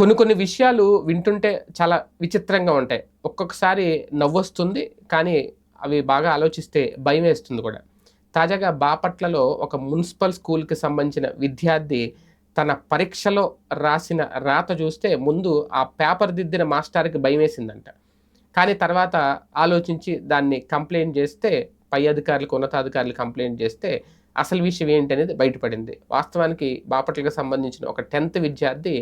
కొన్ని కొన్ని విషయాలు వింటుంటే చాలా విచిత్రంగా ఉంటాయి. ఒక్కొక్కసారి నవ్వొస్తుంది కానీ అవి బాగా ఆలోచిస్తే భయం వేస్తుంది కూడా. తాజాగా బాపట్లలో ఒక మున్సిపల్ స్కూల్కి సంబంధించిన విద్యార్థి తన పరీక్షలో రాసిన రాత చూస్తే ముందు ఆ పేపర్ దిద్దిన మాస్టర్కి భయం వేసిందంట. కానీ తర్వాత ఆలోచించి దాన్ని కంప్లైంట్ చేస్తే పై అధికారులకు ఉన్నతాధికారులు కంప్లైంట్ చేస్తే అసలు విషయం ఏంటి అనేది బయటపడింది. వాస్తవానికి బాపట్లకు సంబంధించిన ఒక టెన్త్ విద్యార్థి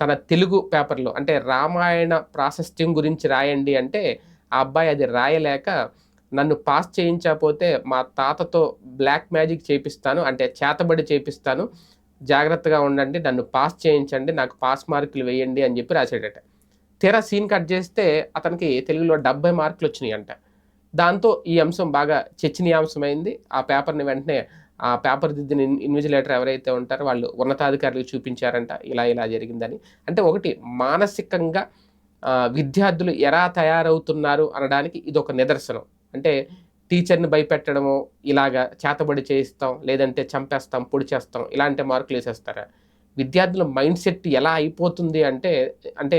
తన తెలుగు పేపర్లో అంటే రామాయణ ప్రాశస్త్యం గురించి రాయండి అంటే ఆ అబ్బాయి అది రాయలేక నన్ను పాస్ చేయించకపోతే మా తాతతో బ్లాక్ మ్యాజిక్ చేపిస్తాను అంటే చేతబడి చేపిస్తాను జాగ్రత్తగా ఉండండి నన్ను పాస్ చేయించండి నాకు పాస్ మార్కులు వేయండి అని చెప్పి రాసాడట తెరా సీన్ కట్ చేస్తే అతనికి తెలుగులో డెబ్బై మార్కులు వచ్చినాయి అంట దాంతో ఈ అంశం బాగా చర్చనీయాంశమైంది. ఆ పేపర్ని వెంటనే ఆ పేపర్ దిద్దిన ఇన్విజిలేటర్ ఎవరైతే ఉంటారో వాళ్ళు ఉన్నతాధికారులు చూపించారంట ఇలా ఇలా జరిగిందని. అంటే ఒకటి మానసికంగా విద్యార్థులు ఎలా తయారవుతున్నారు అనడానికి ఇది ఒక నిదర్శనం. అంటే టీచర్ని భయపెట్టడము ఇలాగా చేతబడి చేయిస్తాం లేదంటే చంపేస్తాం పొడి చేస్తాం ఇలాంటి మార్కులు వేసేస్తారా? విద్యార్థుల మైండ్ సెట్ ఎలా అయిపోతుంది అంటే అంటే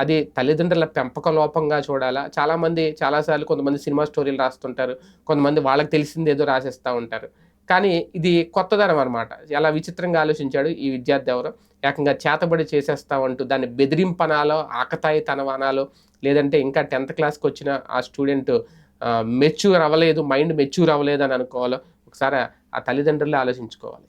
అది తల్లిదండ్రుల పెంపక లోపంగా చూడాలా? చాలామంది చాలాసార్లు కొంతమంది సినిమా స్టోరీలు రాస్తుంటారు. కొంతమంది వాళ్ళకి తెలిసింది ఏదో రాసేస్తూ ఉంటారు. కానీ ఇది కొత్తదనం అనమాట ఎలా విచిత్రంగా ఆలోచించాడు ఈ విద్యార్థి ఎవరు? ఏకంగా చేతబడి చేసేస్తామంటూ దాన్ని బెదిరింపనాలో ఆకతాయి తనవనాలో లేదంటే ఇంకా టెన్త్ క్లాస్కి వచ్చిన ఆ స్టూడెంట్ మెచ్యూర్ అవ్వలేదు మైండ్ మెచ్యూర్ అవ్వలేదు అని అనుకోవాలో ఒకసారి ఆ తల్లిదండ్రులే ఆలోచించుకోవాలి.